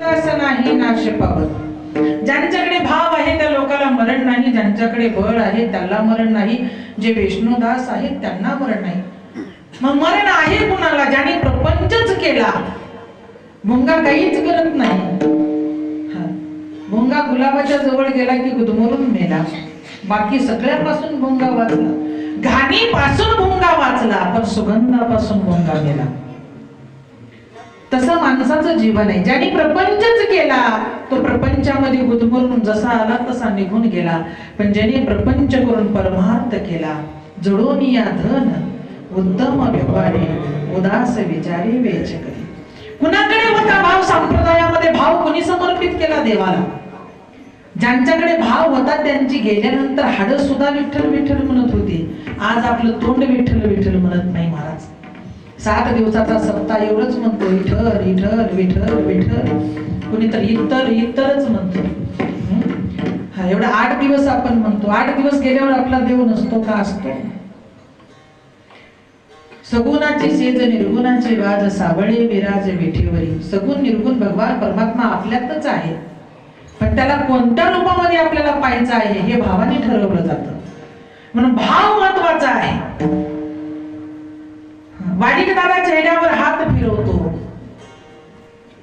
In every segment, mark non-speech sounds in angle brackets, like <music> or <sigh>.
असं नाही नाश पावत ज्यांच्याकडे भाव आहे त्या लोकाला मरण नाही. ज्यांच्याकडे बळ आहे त्याला मरण नाही. जे विष्णुदास आहेत त्यांना मरण नाही. मग मरण आहे कुणाला? ज्याने प्रपंचच केला. भुंगा काहीच करत नाही. हा. भुंगा गुलाबाच्या जवळ गेला की गुदमरून मेला. बाकी सगळ्यापासून भुंगा वाचला. घाणीपासून भुंगा वाचला पण सुगंधापासून भुंगा गेला. तसं माणसाचं जीवन आहे. ज्याने प्रपंचच केला तो प्रपंचामध्ये गुदमरून जसा आला तसा निघून गेला. पण ज्याने प्रपंच करून परमार्थ केला जडून या धन उत्तम व्यवहारे उदास विचारे वेच करी कुणाकडे होता भाव संप्रदायामध्ये? भाव कुणी समर्पित केला देवाला? ज्यांच्याकडे भाव होता त्यांची गेल्यानंतर हाड सुद्धा विठ्ठल विठ्ठल म्हणत होती. आज आपलं तोंड विठ्ठल विठ्ठल म्हणत नाही महाराज. सात दिवसाचा सप्ताह एवढंच म्हणतो इठर इठर विठर विठर कुणीतरी इतर इतरच म्हणतो. हा एवढा आठ दिवस आपण म्हणतो. आठ दिवस गेल्यावर आपला देव नसतो का असतो? सगुणाचे सेज निर्गुणाचे वाज सावळे विराज विठेवरी. सगुण निर्गुण भगवान परमात्मा आपल्यातच आहे. पण त्याला कोणत्या रूपामध्ये आपल्याला पाहायचं आहे हे भावाने ठरवलं जातं. म्हणून भाव महत्त्वाचा आहे. दादा चेहऱ्यावर हात फिरवतो.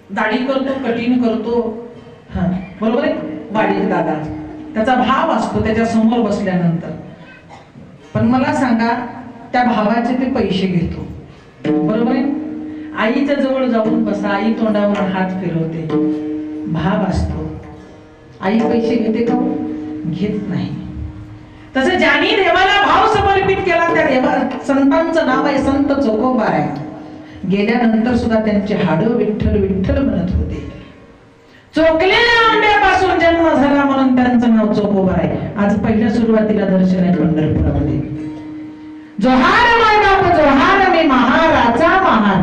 दाढी करतो कठीण करतो. हा बरोबर आहे? दादा. त्याचा भाव असतो त्याच्यासमोर बसल्यानंतर. पण मला सांगा त्या भावाचे ते पैसे घेतो. बरोबर आहे? आईच्या जवळ जाऊन बसा आई तोंडावर हात फिरवते. भाव असतो. आई पैसे घेते का हो? घेत नाही. तसं ज्यांनी देवाला भाव समर्पित केला त्या देवा संतांचं नाव आहे संत चोकोबा आहे. गेल्यानंतर सुद्धा त्यांचे हाडं विठ्ठल विठ्ठल म्हणत होते. चोकलेल्या आंब्यापासून जन्म झाला म्हणून त्यांचं नाव चोकोबा आहे. आज पहिल्या सुरुवातीला दर्शन आहे पंढरपुरामध्ये. जोहार माय बाप जोहार मी महाराजा महार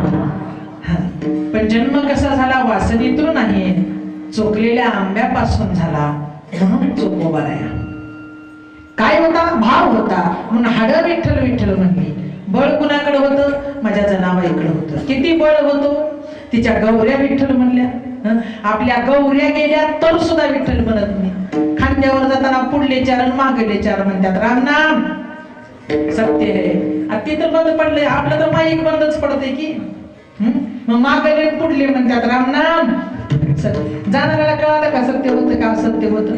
पण जन्म कसा झाला? वासनीतून नाही चोकलेल्या आंब्यापासून झाला म्हणून चोकोबा आहे. काय होता? भाव होता. म्हणून हाड विठ्ठल विठ्ठल म्हणली. बळ कुणाकडे होतं? माझ्या जनाबाईकडे होतं. किती बळ होतो? तिच्या गौऱ्या विठ्ठल म्हणल्या. आपल्या गौऱ्या गेल्या तर सुद्धा विठ्ठल म्हणत नाही. खांद्यावर जाताना पुढले चार आणि मागले चार म्हणतात. राम नाम! सत्य आहे. ते तर बंद पडले आपलं तर माईक बंदच पडते की. मग मागले पुढले म्हणतात राम नाम! सत्य. जाणाऱ्याला कळालं का सत्य होतं का सत्य होतं?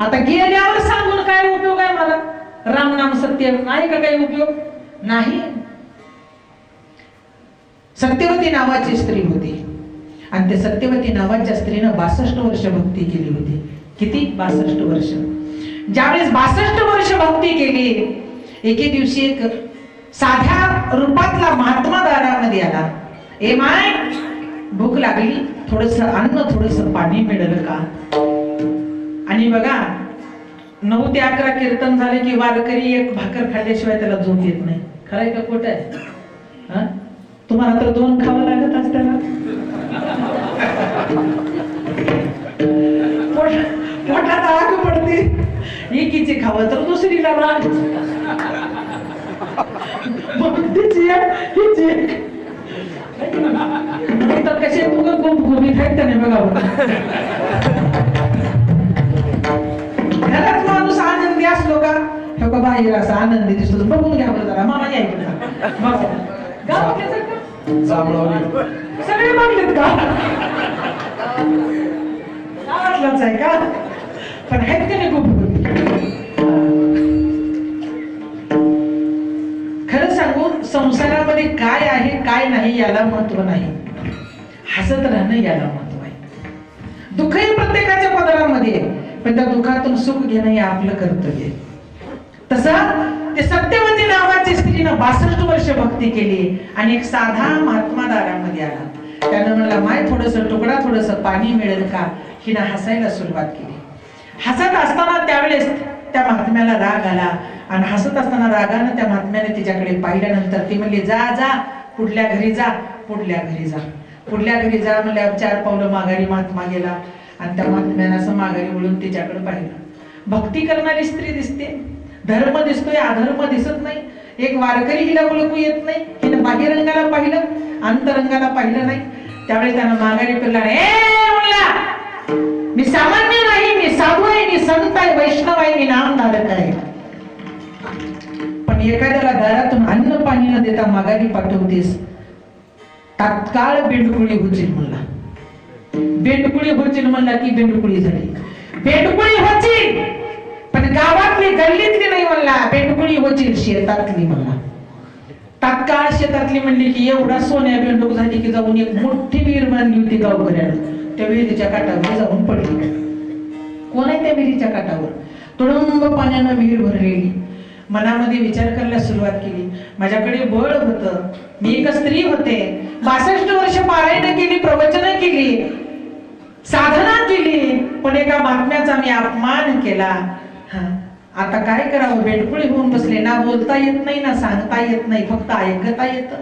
आता गेल्यावर सांगून काय उपयोग आहे मला? राम नाम सत्य. आहे का काही उपयोग? नाही. सत्यवती नावाची स्त्री होती. आणि त्या सत्यवती नावाच्या स्त्रीनं बासष्ट वर्ष भक्ती केली होती. किती? बासष्ट वर्ष. ज्यावेळेस बासष्ट वर्ष भक्ती केली एके दिवशी एक साध्या रूपातला महात्मा दारामध्ये आला. ए माय भूक लागली. थोडस अन्न थोडस पाणी मिळेल का? आणि बघा नऊ ते अकरा कीर्तन झाले की वारकरी एक भाकर खाल्ल्याशिवाय त्याला झोप येत नाही. खरंय का खोट आहे? तुम्हाला तर दोन खावं लागत असताना. पोटात आग पडते. एकीचे खावं तर दुसरीला राग. तर कसे तुग गोबी खायचं नाही बघा बाहेर असा आनंदी दिसतो बघून घ्या बरं जरा मामा या इकडे जरा. बघा. गावातले सगळे- बघलेत का गावातलाच आहे का पण आहेत का नाही खूप खरं सांगू संसारामध्ये काय आहे काय नाही याला महत्त्व नाही हसत राहणं याला महत्त्व आहे दुःखही प्रत्येकाच्या पदरामध्ये पण त्या दुःखातून सुख घेणं हे आपलं कर्तव्य आहे तसं ते सत्यवती नावाची स्त्रीनं बासष्ट वर्ष भक्ती केली आणि एक साधा महात्मा दारामध्ये आला. त्यानं म्हणला माय थोडस तुकडा थोडस पाणी मिळेल का? हिनं हसायला सुरुवात केली. हसत असताना त्यावेळेस त्या महात्म्याला राग आला आणि हसत असताना रागानं त्या महात्म्याने तिच्याकडे पाहिल्यानंतर ती म्हणली जा जा पुढल्या घरी जा पुढल्या घरी जा. पुढल्या घरी जा म्हणल्यावर चार पावलं माघारी महात्मा गेला आणि त्या महात्म्यानं असं माघारी वळून तिच्याकडे पाहिलं. भक्ती करणारी स्त्री दिसते. धर्म दिसतोय अधर्म दिसत नाही. एक वारकरी हिला ओळखू येत नाही. हिनं बाहेरंगाला पाहिलं अंतरंगाला पाहिलं नाही. त्यावेळेस त्यांना माघारी फिरला मी सामान्य नाही मी साधू आहे मी संत आहे वैष्णव आहे मी नामधारक आहे. पण एखाद्याला घरातून अन्न पाणी न देता माघारी पाठवतेस तात्काळ बेंडकुळी होतील म्हणला बेंडकुळी होतील म्हणला की बेंडकुळी झाली. बेंडकुळी होतील. पण गावातली गल्लीतली नाही म्हणला बेंडकुळी होतील शेतातली म्हणला. तात्काळ शेतातली म्हणली की एवढा सोन्या बेंडूक झाली की जाऊन एक मोठी विहीर बांधली होती गावकऱ्यानं. त्या विहिरीच्या काठावर जाऊन पडली. कोण आहे त्या विहिरीच्या काठावर? तुडुंब पाण्यानं विहीर भरलेली. मनामध्ये विचार करायला सुरुवात केली. माझ्याकडे बळ होतं. मी एक स्त्री होते. बासष्ट वर्ष पारायण केली प्रवचन केली साधना केली पण एका बातम्याचा मी अपमान केला. आता काय करावं? बेडकुळी होऊन बसले. ना बोलता येत नाही ना सांगता येत नाही. फक्त ऐकता येत.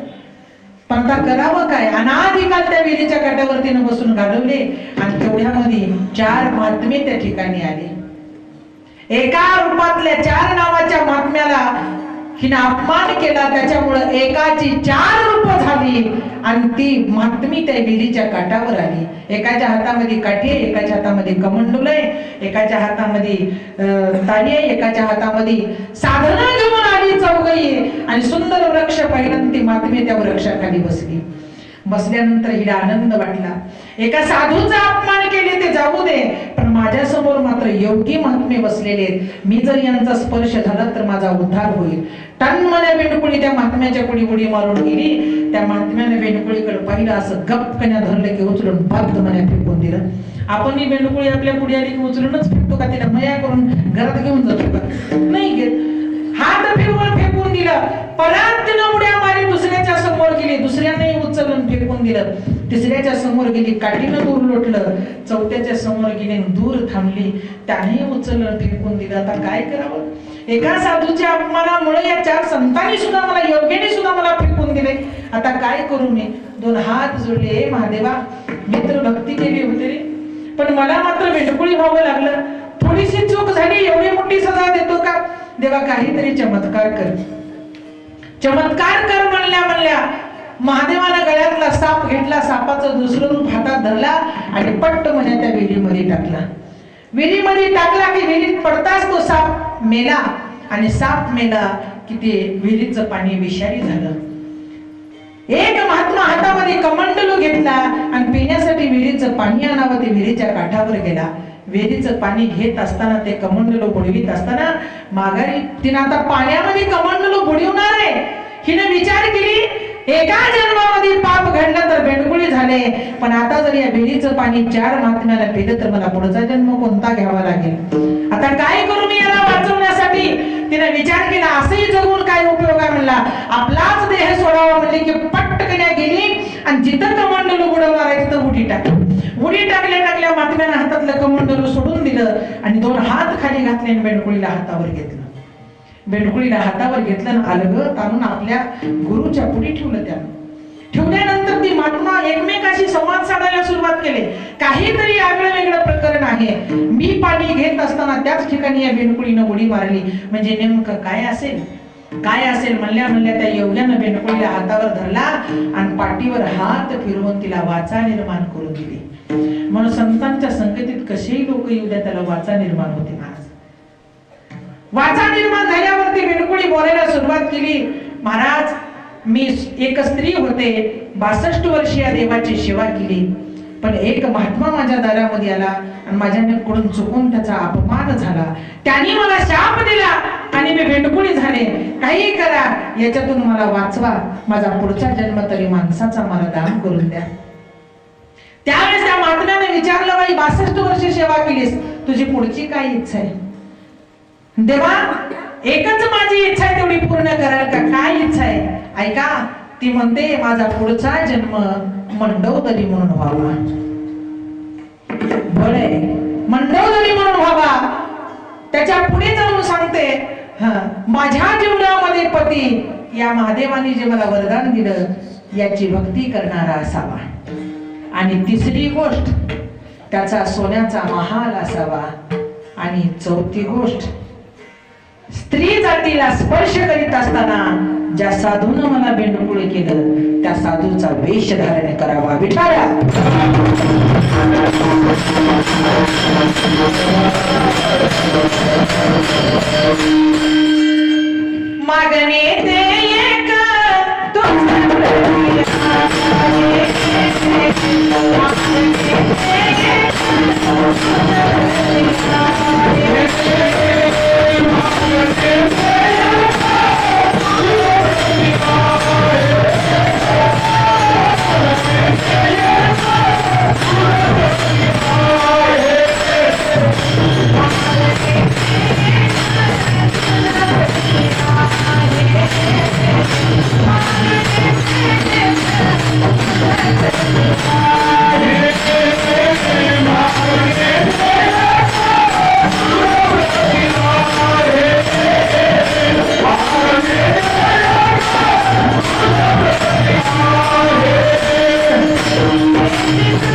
पण आता करावं काय? अनाधिकाल त्या विहिरीच्या काठावरतीनं बसून घालवले? आणि तेवढ्यामध्ये चार महात्मे त्या ठिकाणी आले. एका रूपातल्या चार नावाच्या महात्म्याला हिने अपमान केला त्याच्यामुळं एकाची चार रूप झाली. आणि ती महात्मी त्या विहिरीच्या काठावर आली. एकाच्या हातामध्ये काठी आहे एकाच्या हातामध्ये कमंडुल आहे एकाच्या हातामध्ये अं, आहे एकाच्या हातामध्ये साधना घेऊन आली चौघई आहे आणि सुंदर वृक्ष पाहिलं ती महात्मी त्या वृक्षाखाली बसली. बसल्यानंतर हिला आनंद वाटला. एका साधूचा अपमान केले ते जाऊ दे पण माझ्यासमोर मात्र योगी महात्मे बसलेले आहेत. मी जर यांचा स्पर्श झाला तर माझा उद्धार होईल. टन मला वेणकुळी त्या महात्म्याच्या कुडी उडी मारून गेली. त्या महात्म्याने वेणकुळीकडे पाहिलं असं गपकण्या धरलं की उचलून बद्ध मन्या फेकून दिलं. आपण ही वेणकुळी आपल्या पुढे आली की उचलूनच फेकतो का तिला मया करून घरात घेऊन जातो का? नाही घेत. हात फेकून दिलं. परत तिनं उड्या मारी दुसऱ्याच्या समोर गेली. दुसऱ्याने उचलून फेकून दिलं. तिसऱ्याच्या समोर गेली. काठीनं दूर लोटलं. चौथ्याच्या समोर गेली दूर थांबली. त्याने उचलून फेकून दिलं. आता काय करावं? एका साधूच्या अपमानामुळे या चार संतांनी सुद्धा मला योग्यने सुद्धा मला फेकून दिले. आता काय करू मी? दोन हात जोडले. "हे महादेवा मित्र भक्ती केली होती पण मला मात्र वेटकुळी व्हावं लागलं. थोडीशी चूक एवढी मोठी सजा देतो का? देवा काहीतरी चमत्कार कर. चमत्कार कर म्हणल्या म्हणल्या महादेवानं गळ्यातला साप घेतला सापाचं दुसरं रूप हातात धरला आणि पट्ट म्हणजे त्या विहिरीमध्ये टाकला. विहिरीमध्ये टाकला की विहिरीत पडताच तो साप मेला आणि साप मेला की ते विहिरीचं पाणी विषारी झालं. एक महात्मा हातामध्ये कमंडलू घेतला आणि पिण्यासाठी विहिरीचं पाणी आणावं ते विहिरीच्या काठावर गेला. विहिरीचं पाणी घेत असताना ते कमंडलो बुडवीत असताना माघारी तिनं आता पाण्यामध्ये कमंडलो बुडवणार आहे. हिने विचार केली एका जन्मामध्ये पाप घडलं तर बेंडकुळी झाले पण आता जर या विहिरीचं पाणी चार महात्म्याला पिलं तर मला पुढचा जन्म कोणता घ्यावा लागेल? आता काय करू मी याला वाचवण्यासाठी? तिने विचार केला असंही जगून काय उपयोग आहे म्हणला. आपलाच देह सोडावा म्हणले की पटकन गेली आणि जिथं कमंडल बुडवणार आहे तिथं उडी टाकली. उडी टाकल्या टाकल्या मातम्यानं हातातलं कमंडल सोडून दिलं आणि दोन हात खाली घातले आणि बेंडकुळीला हातावर घेतलं. बेंडकुळीला हातावर घेतलं आणि अलगत आणून आपल्या गुरुच्या पुढे ठेवलं त्यानं. ठेवल्यानंतर ती महात्मा एकमेकाशी संवाद साधायला सुरुवात केली. काहीतरी आगळं आहे. मी पाणी घेत असताना त्याच ठिकाणी या बेंडकुळीनं उडी मारली. म्हणजे नेमकं काय असेल? काय असेल? म्हणल्या म्हणल्या त्या योग्यानं बेंडकुळीला हातावर धरला आणि पाठीवर हात फिरवून तिला वाचा निर्माण करून दिली. म्हणून संतांच्या संगतीत कसेही लोक येऊ द्या त्याला वाचा निर्माण होते महाराज. वाचा निर्माण झाल्यावरती बेंडकुळी बोलायला सुरुवात केली. महाराज मी एक स्त्री होते बासष्ट वर्षीय देवाची सेवा केली. पण एक महात्मा माझ्या दारामध्ये आला आणि माझ्याकडून चुकून त्याचा अपमान झाला. त्यांनी मला शाप दिला आणि मी भेंडकुळी झाले. काही करा याच्यातून मला वाचवा. माझा पुढचा जन्म तरी माणसाचा मला दान करून द्या. त्यावेळेस त्या महात्म्याने विचारलं बाई बासष्ट वर्ष सेवा केलीस. तुझी पुढची काय इच्छा आहे? देवा एकच माझी इच्छा आहे तेवढी पूर्ण कराल का? काय इच्छा आहे? ऐका ती म्हणते माझा पुढचा जन्म मंडवदरी म्हणून व्हावा. बळे मंडवदरी म्हणून व्हावा. त्याच्या पुढे जाऊन सांगते माझ्या जीवनामध्ये पती या महादेवाने जे मला वरदान दिलं याची भक्ती करणारा असावा. आणि तिसरी गोष्ट त्याचा सोन्याचा महाल असावा. आणि चौथी गोष्ट स्त्री जातीला स्पर्श करीत असताना ज्या साधून मला बेंडकुळ केलं त्या साधूचा वेश धारण करावा विठाळा मागणे Música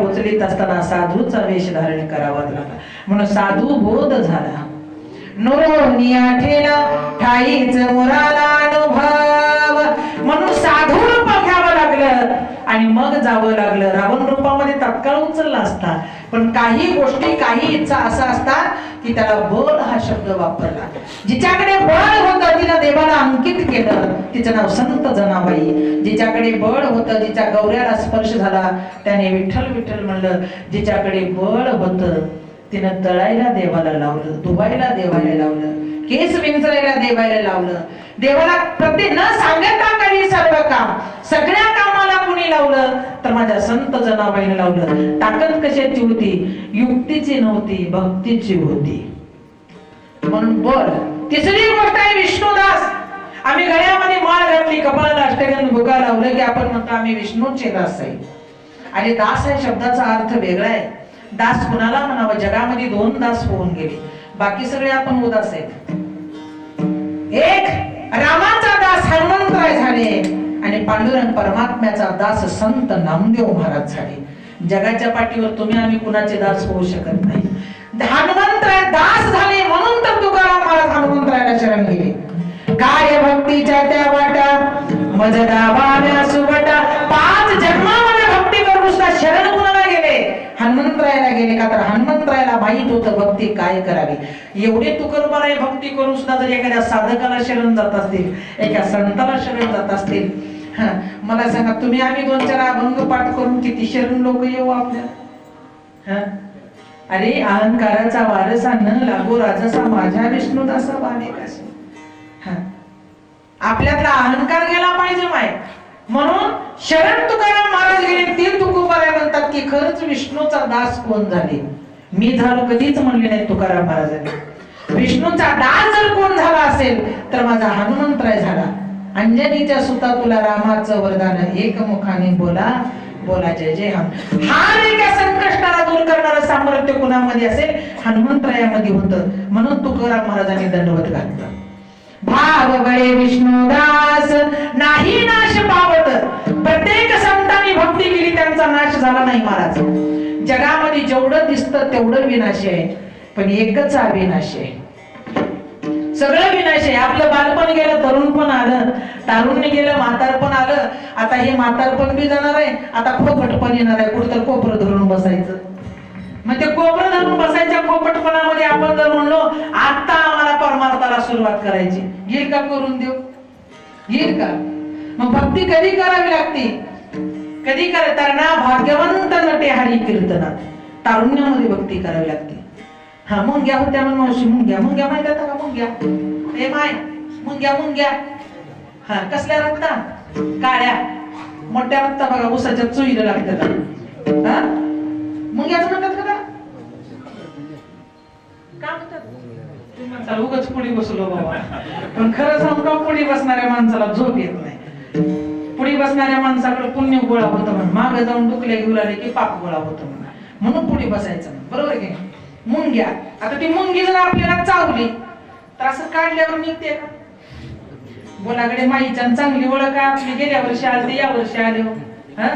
उचलीत असताना साधूचा वेश धारण करावा लागला. म्हणून साधू बोध झाला. नुरोनिया ठेला ठाईच मुराला अनुभव म्हणून साधू रूप घ्यावं लागलं आणि मग जावं लागलं. रावण रूपामध्ये तत्काळ उचलला असता. पण काही गोष्टी काही इच्छा असा असतात की त्याला बळ हा शब्द वापरला. जिच्याकडे बळ होतं तिनं देवाला अंकित केलं. तिचं नाव संत जनाबाई. जिच्याकडे बळ होतं जिच्या गौऱ्याला स्पर्श झाला त्याने विठ्ठल विठ्ठल म्हणलं जिच्याकडे बळ होतं तिनं तळायला देवाला लावलं धुवायला देवाला लावलं केस विंचरायला देवाला लावलं. देवाला प्रत्येक न सांगता काही सर्व काम सगळ्या कामाला कुणी लावलं तर माझ्या संत जनाबाईने लावलं. ताकद कशाची होती? युक्तीची नव्हती भक्तीची होती. म्हणून बर तिसरी गोष्ट आहे विष्णुदास. आम्ही गळ्यामध्ये माळ घातली कपाळाला अष्टगंध भुका लावलं की आपण म्हणतो आम्ही विष्णूचे दास आहे. आणि दास या शब्दाचा अर्थ वेगळा आहे. दास कुणाला म्हणावं? जगामध्ये दोन दास होऊन गेले. बाकी सगळे आपण उदास आहेत. एक रामाचा दास हनुमंतराय झाले. आणि पांडुरंग परमात्म्याचा दास संत नामदेव महाराज झाले. जगाच्या पाठीवर तुम्ही आम्ही कुणाचे दास होऊ शकत नाही. हनुमंतराय दास झाले म्हणून तर तुकाराम महाराज हनुमंतरायला शरण गेले. काय भक्तीच्या त्या वाटा मज दावाव्या सुवटा पाच जन्मामध्ये भक्ती करून सुद्धा शरण कुणाला गेले? हनुमंतरायला गेले का तर हनुमंतरायला माहीत होतं भक्ती काय करावी. एवढे तुकरमाराय भक्ती करून सुद्धा जर एखाद्या साधकाला शरण जात असतील एका संताला शरण जात असतील <laughs> मला सांगा तुम्ही आम्ही दोन चार अभंग पाठ करून किती शरण लोक येऊ आपल्या? हा? अरे अहंकाराचा वारसा न लागो राजसा माझ्या विष्णू बाणे कसे हा. आपल्यातला अहंकार गेला पाहिजे माय. म्हणून शरण तुकाराम महाराज गेले ते तुकोबाला म्हणतात की खरंच विष्णूचा दास कोण झाले? मी झालो कधीच म्हणले नाही तुकाराम महाराजांनी. विष्णूचा दास जर कोण झाला असेल तर माझा हनुमंतराय झाला. अंजनीच्या सुता तुला रामाचं वरदान एकमुखाने बोला. बोला जय जय हा हा एका संकष्टाला दूर करणारं सामर्थ्य कुणामध्ये असेल? हनुमंतरायामध्ये होतं. म्हणून तुकाराम महाराजांनी दंडवत घातलं. भाव बळे विष्णुदास नाही नाश पावत. प्रत्येक संतांनी भक्ती केली त्यांचा नाश झाला नाही महाराज. जगामध्ये जेवढं दिसतं तेवढं विनाशी आहे. पण एकच अविनाशी आहे. सगळं विनाश आहे आपलं बालपण गेलं तरुण पण आलं. तारुण्य गेलं म्हातारपण आलं. आता हे म्हातारपण बी जाणार आहे. आता खोपट पण येणार आहे. कुठं कोपर धरून बसायचं. मग ते कोपर धरून बसायच्या कोपटपणामध्ये आपण जर म्हणलो आता आम्हाला परमार्थाला सुरुवात करायची. घेईल का करून देऊ येईल का? मग भक्ती कधी करावी लागते? कधी करा तरणा भाग्यवंत नटे हरी कीर्तनात. तारुण्यामध्ये भक्ती करावी लागते. हा मुंग्या होत्या म्हणून मावशी मुंग्या मुंग्या माहीत आहे का मुंग्या हे माय मुंग्या मुंग्या हा कसल्या रक्ता काळ्या मोठ्या रक्ता बघा उसाच्या चुईला लागतात हा मुंग्याच म्हणतात का त्याला? काय म्हणतात उगाच पुढे बसलो बाबा पण खरं सांगू का पुढे बसणाऱ्या माणसाला झोप येत नाही पुढे बसणाऱ्या माणसाकडे पुण्य गोळा होतं म्हणून मागे जाऊन डुकल्या घेऊन आले की पाप गोळा होतं म्हणून म्हणून पुढे बसायचं बरोबर आहे की मुंग्या. आता ती मुंगी जर आपल्याला चावली तर असं काढल्यावर निघते का? बोलाकडे माईच्या चांगली ओळख आहे आपली गेल्या वर्षी आली या वर्षी आले. हो. हा?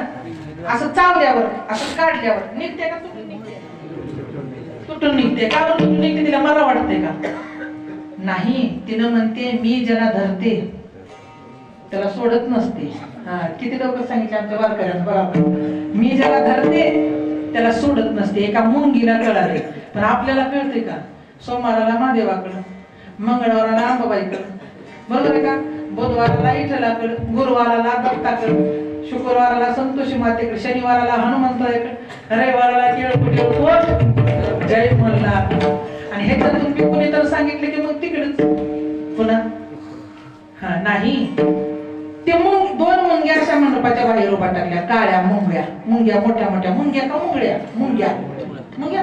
असं चावल्यावर असं काढल्यावर निघते का तुटून निघते? तुटून निघते. का तुटून निघते? तिला मला वाटते का? नाही तिनं म्हणते मी ज्याला धरते त्याला सोडत नसते. हा किती लोक सांगितले आमच्या वारकऱ्यांना बरोबर मी ज्याला धरते त्याला सोडत नसते. एका मुंगीला कळाले. पण आपल्याला कळते का? सोमवाराला महादेवाकडं मंगळवाराला अंबाबाईकडं बरोबर आहे का? बुधवाराला इठलाकडं गुरुवाराला दत्ताकडं शुक्रवाराला संतोषी मातेकडे शनिवाराला हनुमंताकडे रविवाराला केळकुटी पोट जय म्हणला आणि ह्याच्यातून मी कुणी तर सांगितले की मग तिकडेच. पुन्हा? हा नाही. ते मुंग दोन मुंग्या अशा मंडपाच्या बाहेर उभा टाकल्या. काळ्या मुंग्या. मुंग्या मोठ्या मोठ्या. मुंग्या का मुंगळ्या? मुंग्या. मुंग्या.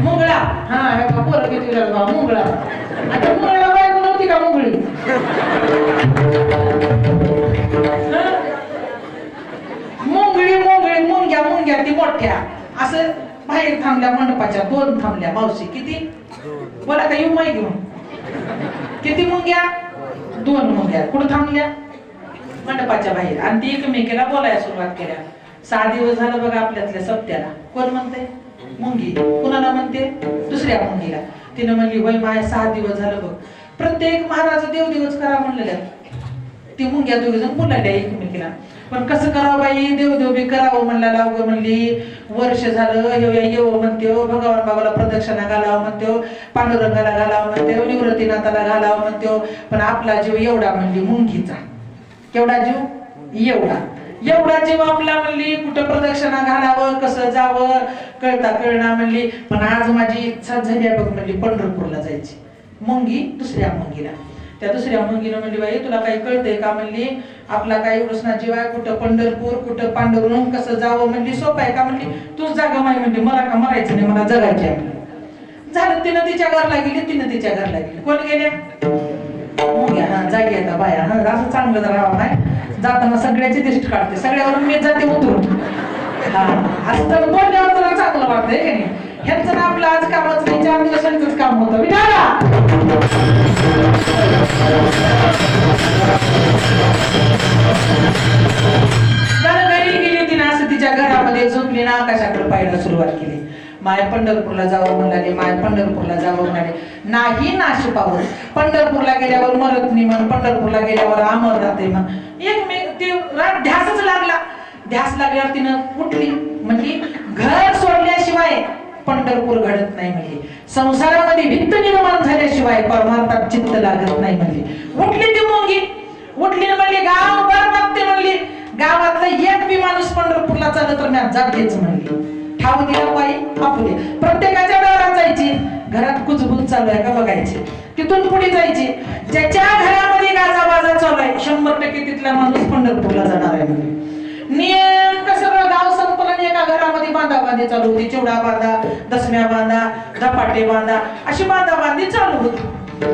मुंगळा. हा हे पोरं किती विचारलं मुंगळा. आता मुंगळा बायको नव्हती का मुंगळी? मुंगळी मुंगळी मुंग्या मुंग्या ती मोठ्या. असं बाहेर थांबल्या मंडपाच्या दोन थांबल्या मावशी. किती? बोला का येऊ माई घेऊन. किती मुंग्या? दोन मुंग्या. कुठं थांबल्या? मंडपाच्या बाहेर. आणि ती एकमेकीला बोलायला सुरुवात केल्या सहा दिवस झालं बघा आपल्यातल्या सप्त्याला. कोण म्हणते मुंगी. कुणाला म्हणते? दुसऱ्या मुंगीला. तिनं म्हणली वय माय सहा दिवस झालं बघ. प्रत्येक महाराज देव दिवस करा म्हणलेल्या ती मुंग्या दोघे जण बोलायला एकमेकीला. पण कसं करावं बाई? देव देव बी करावं म्हणला लावगं म्हणली. वर्ष झालं येऊ येऊ म्हणतो हो. भगवान बाबाला प्रदक्षिणा घालावं म्हणतो हो. पांडुरंगाला घालावं म्हणतो हो. निवृत्तीनाथाला घालावं म्हणतो पण आपला जीव एवढा म्हणली मुंगीचा. केवढा जीव? एवढा. एवढा जीव आपला म्हणली कुठं प्रदक्षिणा घालावं कसं जावं कळता कळणार म्हणली. पण आज माझी इच्छा झाली आहे बघ म्हणली पंढरपूरला जायची. मुंगी दुसऱ्या मुंगीला. त्या दुसऱ्या मुंगीनं म्हणली बाई तुला काही कळतंय का? म्हणली आपला काही कृष्णा जीव आहे कुठं पंढरपूर कुठं पांडुरंग कसं जावं म्हणली सोपं आहे का? म्हणली तूच जागा माही म्हणली मला का मरायचं नाही मला जगायचं आहे झालं तिनं तिच्या घरला गेली तिनं तिच्या घरला गेली. कोण गेल्या? मुंग्या हा जागी आता बाया हा असं चांगलं राहावं नाही जाताना सगळ्याची दिष्ट काढते. सगळ्यावरून मी जाते उतरून. हा. असं तर बोलल्यावर तुला चांगलं वाटतंय की नाही? ह्यांचं ना आपलं आज कामच नाही चार दिवसांचंच काम होतं. विचारा घरी गेली तिने असं तिच्या घरामध्ये झोपली ना आकाशाकडे पाहायला सुरुवात केली. माय पंढरपूरला जावं म्हणाले माय पंढरपूरला जावं म्हणाले. नाही नाश पाहून पंढरपूरला गेल्यावर मरत नाही म्हण पंढरपूरला गेल्यावर अमर राहते म्हण. एक ते ध्यासच लागला. ध्यास लागल्यावर तिनं उठली म्हणजे घर सोडल्याशिवाय पंढरपूर घडत नाही म्हणजे संसारामध्ये भित्त निर्माण झाल्याशिवाय परमार्थात चित्त लागत नाही म्हणजे उठली ती मुंगी उठली म्हणली गाव बर बघते म्हणली. गावातला एक बी माणूस पंढरपूरला चालत तर मी जातेच म्हणली ठाऊ दिला पायी आपुले प्रत्येकाच्या दारात जायची. घरात कुजबूज चालू आहे का बघायची. तिथून पुढे जायची. ज्याच्या घरामध्ये गाजा बाजा चालू आहे शंभर टक्के तिथला माणूस पंढरपूरला जाणार आहे म्हणजे नेमकं सगळं गाव संपलं एका घरामध्ये बांधा बांधी चालू होती. चिवडा बांधा दसम्या बांधा धपाटे बांधा अशी बांधा बांधी चालू होती.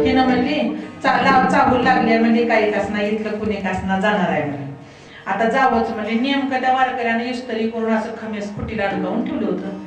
हिनं म्हणली चा- लाव लागली म्हणजे काही कासना इथलं कुणी कासना जाणार आहे आता जावंच म्हणजे नेमकं त्या वारकऱ्याने इस्तरी करून असं खमेस फुटीला अडकवून ठेवलं होतं.